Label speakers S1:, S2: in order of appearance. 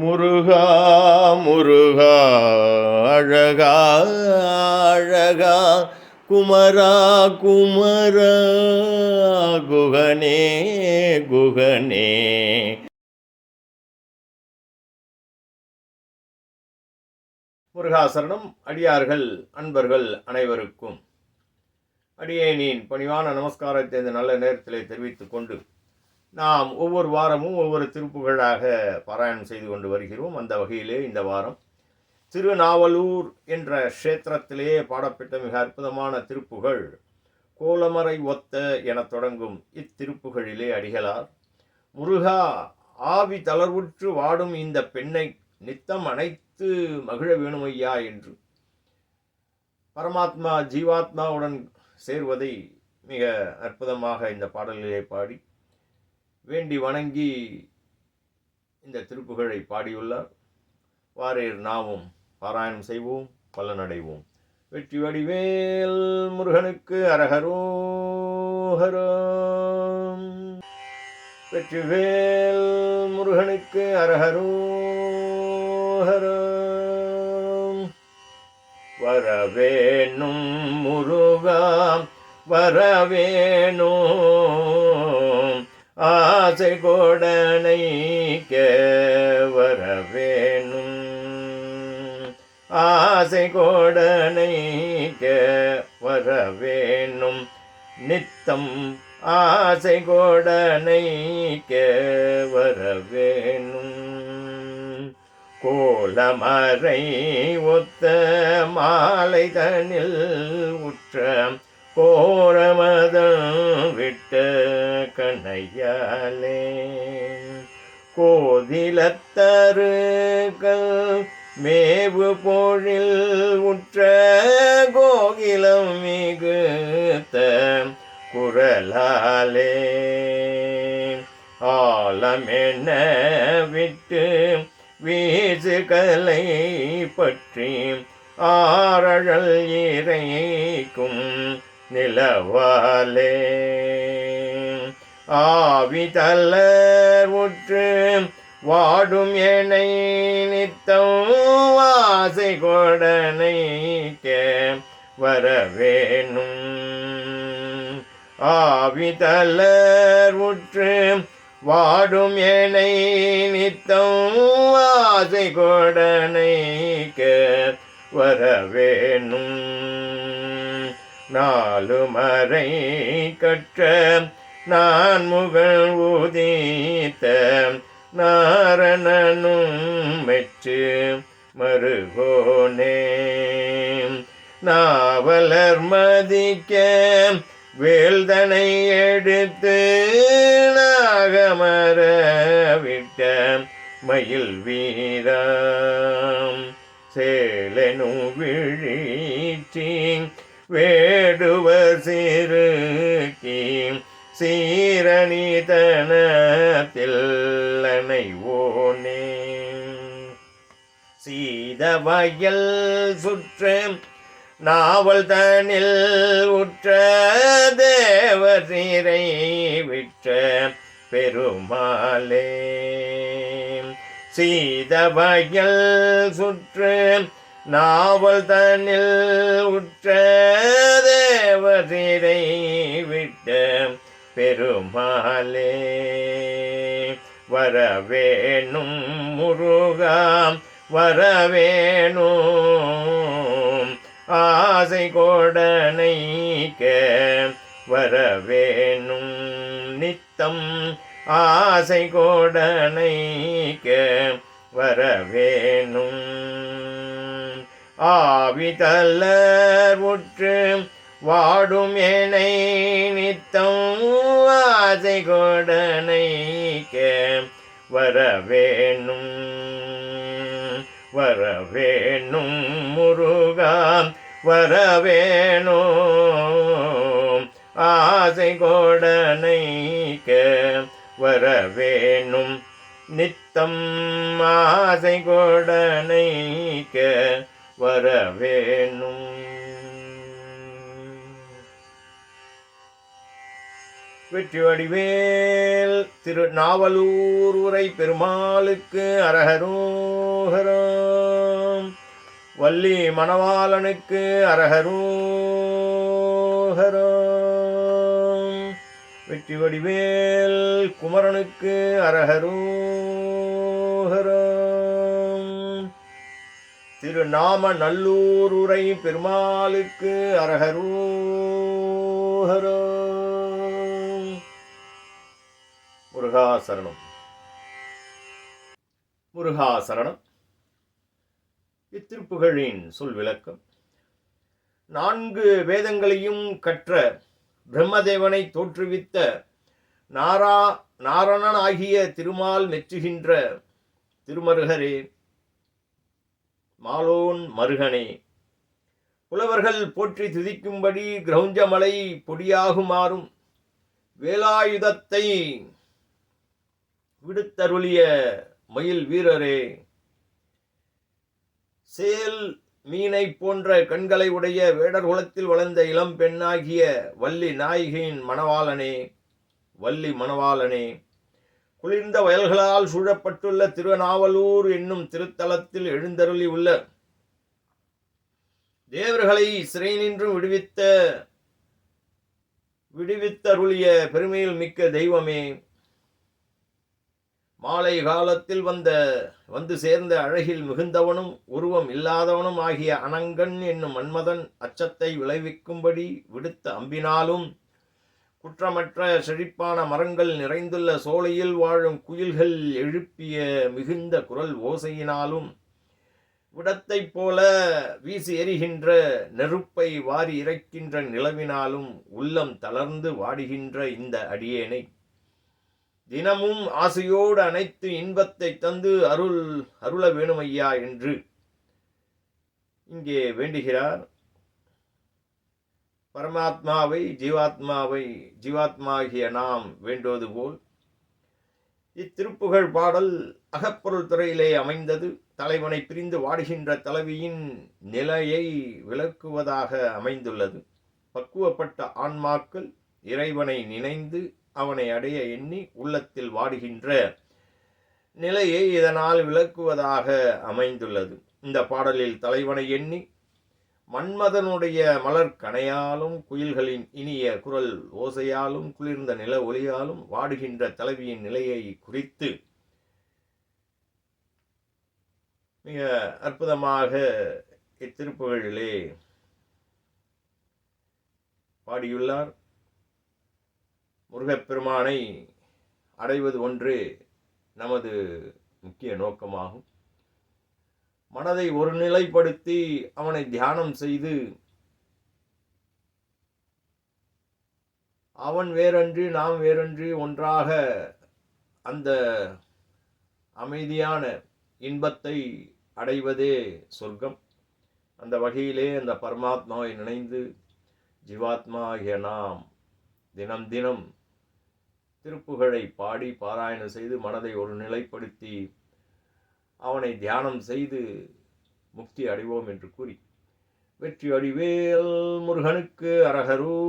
S1: முருகா முருகா அழகா அழகா குமரா குமரா குகனே குகனே. முருகாசரணம் அடியார்கள் அன்பர்கள் அனைவருக்கும். அடியேனின் பணிவான நமஸ்காரத்தை இந்த நல்ல நேரத்தில் தெரிவித்துக் கொண்டு நாம் ஒவ்வொரு வாரமும் ஒவ்வொரு திருப்புகழாக பாராயணம் செய்து கொண்டு வருகிறோம். அந்த வகையிலே இந்த வாரம் திருநாவலூர் என்ற க்ஷேத்திரத்திலே பாடப்பட்ட மிக அற்புதமான திருப்புகழ் கோலமறை ஒத்த எனத் தொடங்கும் இத்திருப்புகளிலே அடிகளார். முருகா ஆவி தளர்வுற்று வாடும் இந்த பெண்ணை நித்தம் அனைத்து மகிழ வேணுமையா என்று. பரமாத்மா ஜீவாத்மாவுடன் சேர்வதை மிக அற்புதமாக இந்த பாடலிலே பாடி வேண்டி வணங்கி இந்த திருப்புகழை பாடியுள்ளார். வாரேர் நாமும் பாராயணம் செய்வோம் பலனடைவோம். வெற்றி வடிவேல் முருகனுக்கு அரகரோஹரம் வெற்றிவேல் முருகனுக்கு அரகரோஹரம் வரவேணும் முருகா வரவேணும் ஆசை கோடனைக்க வரவேணும். ஆசை கோடனைக்க வரவேணும். நித்தம் ஆசை கோடனைக்க வரவேணும். கோலமறை ஒத்த மாலை தனில் உற்ற கோரமதம் விட்ட கண்ணையாலே கோதிலத்தருக்கள் மேவு பொழில் உற்ற கோகிலம் மிகுத்த குரலாலே. ஆலமென விட்டு வீசு கலை பற்றி ஆரழல் இறைக்கும் நிலவாலே. ஆவிதலர் உற்று வாடும் எனை நித்தம் வாசை கொடனைக்க வரவேணும். ஆவிதலர் உற்று வாடும் எனை நித்தம் வாசை கொடனைக்க வரவேணும். நாலு மறை கற்ற நான் முகழ் உதித்த நாரணனும் மெச்சு மருகோனே நாவலர் மதிக்க வேல்தனை எடுத்து நாகமர விட்ட மயில் வீரம். சேலனு விழிச்சி வேடுவர் சிறுக்கி சீரணிதனத்தில் அணைவோனே சீதவயல் சுற்று நாவல் தனில் உற்ற தேவ சீரை விற்ற பெருமாளே. சீதவயல் சுற்று நாவல் தன்னில் உற்ற தேவர் விட்ட பெருமாளே வரவேணும் முருகாம் வரவேணும் ஆசை கோடனைக்க வரவேணும் நித்தம் ஆசை கோடனைக்க வரவேணும் ஆவி தளர் உற்று வாடும் எனை நித்தம் ஆசை கோடனைக்க வரவேணும் வரவேணும் முருகா வரவேணும் ஆசை கோடனைக்க வரவேணும் நித்தம் ஆசை கோடனைக்க வரவேணும். வெற்றி வடிவேல் திரு நாவலூர் உரை பெருமாளுக்கு அரகரோகரம் வள்ளி மணவாளனுக்கு அரகரோகரம் வெற்றி வடிவேல் குமரனுக்கு அரகரோ திருநாம நல்லூருரை பெருமாளுக்கு அரகரூஹரோ. முருகாசரணம் முருகாசரணம் இத்திருப்புகழின் சொல் விளக்கம். நான்கு வேதங்களையும் கற்ற பிரம்மதேவனை தோற்றுவித்த நாரா நாரணன் ஆகிய திருமால் மெச்சுகின்ற திருமருகரே மாலோன் மருகனே. புலவர்கள் போற்றி துதிக்கும்படி கிரௌஞ்சமலை பொடியாகுமாறும் வேலாயுதத்தை விடுத்தருளிய மயில் வீரரே. சேல் மீனை போன்ற கண்களை உடைய வேடர் குலத்தில் வளர்ந்த இளம் பெண்ணாகிய வள்ளி நாயகியின் மணவாளனே வள்ளி மணவாளனே. குளிர்ந்த வயல்களால் சூழப்பட்டுள்ள திருநாவலூர் என்னும் திருத்தலத்தில் எழுந்தருளி உள்ள தேவர்களை சிறை நின்றும் விடுவித்த விடுவித்தருளிய பெருமையில் மிக்க தெய்வமே மாலை காலத்தில் வந்த வந்து சேர்ந்த அழகில் மிகுந்தவனும் உருவம் இல்லாதவனும் ஆகிய அனங்கன் என்னும் மன்மதன் அச்சத்தை விளைவிக்கும்படி விடுத்த அம்பினாலும் குற்றமற்ற செழிப்பான மரங்கள் நிறைந்துள்ள சோலையில் வாழும் குயில்கள் எழுப்பிய மிகுந்த குரல் ஓசையினாலும் விடத்தைப் போல வீசி எறிகின்ற நெருப்பை வாரி இறைக்கின்ற நிலவினாலும் உள்ளம் தளர்ந்து வாடுகின்ற இந்த அடியேனை. தினமும் ஆசையோடு அனைத்து இன்பத்தை தந்து அருள் அருள வேணுமையா என்று இங்கே வேண்டுகிறார் பரமாத்மாவை ஜீவாத்மாவை ஜீவாத்மாகிய நாம் வேண்டுவது போல். இத்திருப்புகழ் பாடல் அகப்பொருள் துறையிலே அமைந்தது. தலைவனை பிரிந்து வாடுகின்ற தலைவியின் நிலையை விளக்குவதாக அமைந்துள்ளது. பக்குவப்பட்ட ஆன்மாக்கள் இறைவனை நினைந்து அவனை அடைய எண்ணி உள்ளத்தில் வாடுகின்ற நிலையை இதனால் விளக்குவதாக அமைந்துள்ளது. இந்த பாடலில் தலைவனை எண்ணி மன்மதனுடைய மலர் கனையாலும் குயில்களின் இனிய குரல் ஓசையாலும் குளிர்ந்த நில ஒளியாலும் வாடுகின்ற தலைவியின் நிலையை குறித்து மிக அற்புதமாக இத்திருப்புகளிலே பாடியுள்ளார். முருகப்பெருமானை அடைவது ஒன்று நமது முக்கிய நோக்கமாகும். மனதை ஒருநிலைப்படுத்தி அவனை தியானம் செய்து அவன் வேறன்றி நாம் வேறன்றி ஒன்றாக அந்த அமைதியான இன்பத்தை அடைவதே சொர்க்கம். அந்த வகையிலே அந்த பரமாத்மாவை நினைந்து ஜீவாத்மா ஆகிய நாம் தினம் தினம் திருப்புகழை பாடி பாராயணம் செய்து மனதை ஒரு நிலைப்படுத்தி அவனை தியானம் செய்து முக்தி அடைவோம் என்று கூறி வெற்றி அடிவேல் முருகனுக்கு அரகரூஹரோ